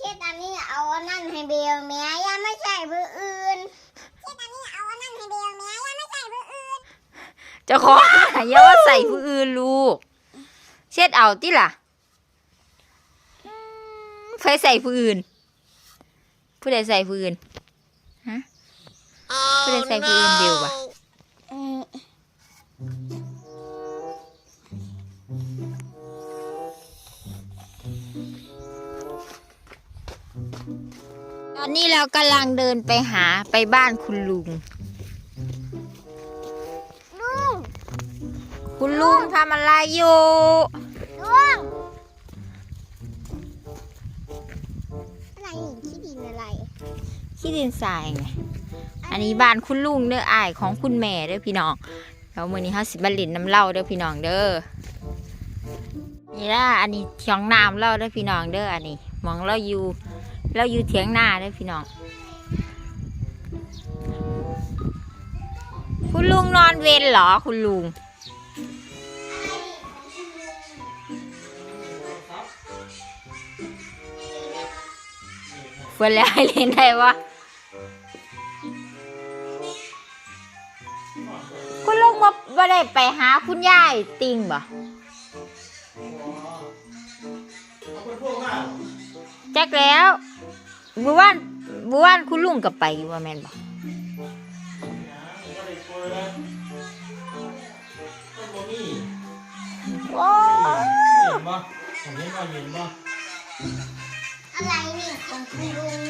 ช็ดอันนี้เอาอันนั่นให้เบลแม่อย่าไม่ใช่เพื่ออื่นเช็ดอันนี้เอาอันนั่นให้เบลแม่อย่าไม่ใช่เพื่ออื่นเจะขออย่าว่าใส่ผู้อื่นลูก เช็ดเอาติล่ะอืมไฟใส่ผู้อื่น ผู้ใดใส่ผู้อื่นฮะผู้ใดใส่ผู้อื่นเดียววะ ตอนนี้เรากำลังเดินไปหาไปบ้านคุณลุง ลุงคุณลุงทำอะไรอยู่ ลุงอะไรนี่ขี้ดินอะไร ขี้ดินทรายไง อันนี้บ้านคุณลุงเด้ออ้ายของคุณแม่เด้อพี่น้องแล้วมื้อนี้เฮาสิมาเลินน้ำเหล้าเด้อพี่น้องเด้อ นี่ล่ะอันนี้เถียงน้ำเหล้าเด้อพี่น้องเด้ออันนี้หมองเราอยู่ เราอยู่เถียงนาเด้อพี่น้อง คุณลุงนอนเวรเหรอคุณลุงเพื่อนแล้วให้เล่นได้วะคุณลุงมาบ่ได้ไปหาคุณยายติงบ่เอาคนพวกมาจักแล้ว บัวานบัวานคุณลุงกับไปอยู่ว่าแม่นบ่ก็เลยเปิดต้นโมมี่โอ้เห็นปะผมเห็นว่าเห็นปะอะไรนี่ของคุณลุง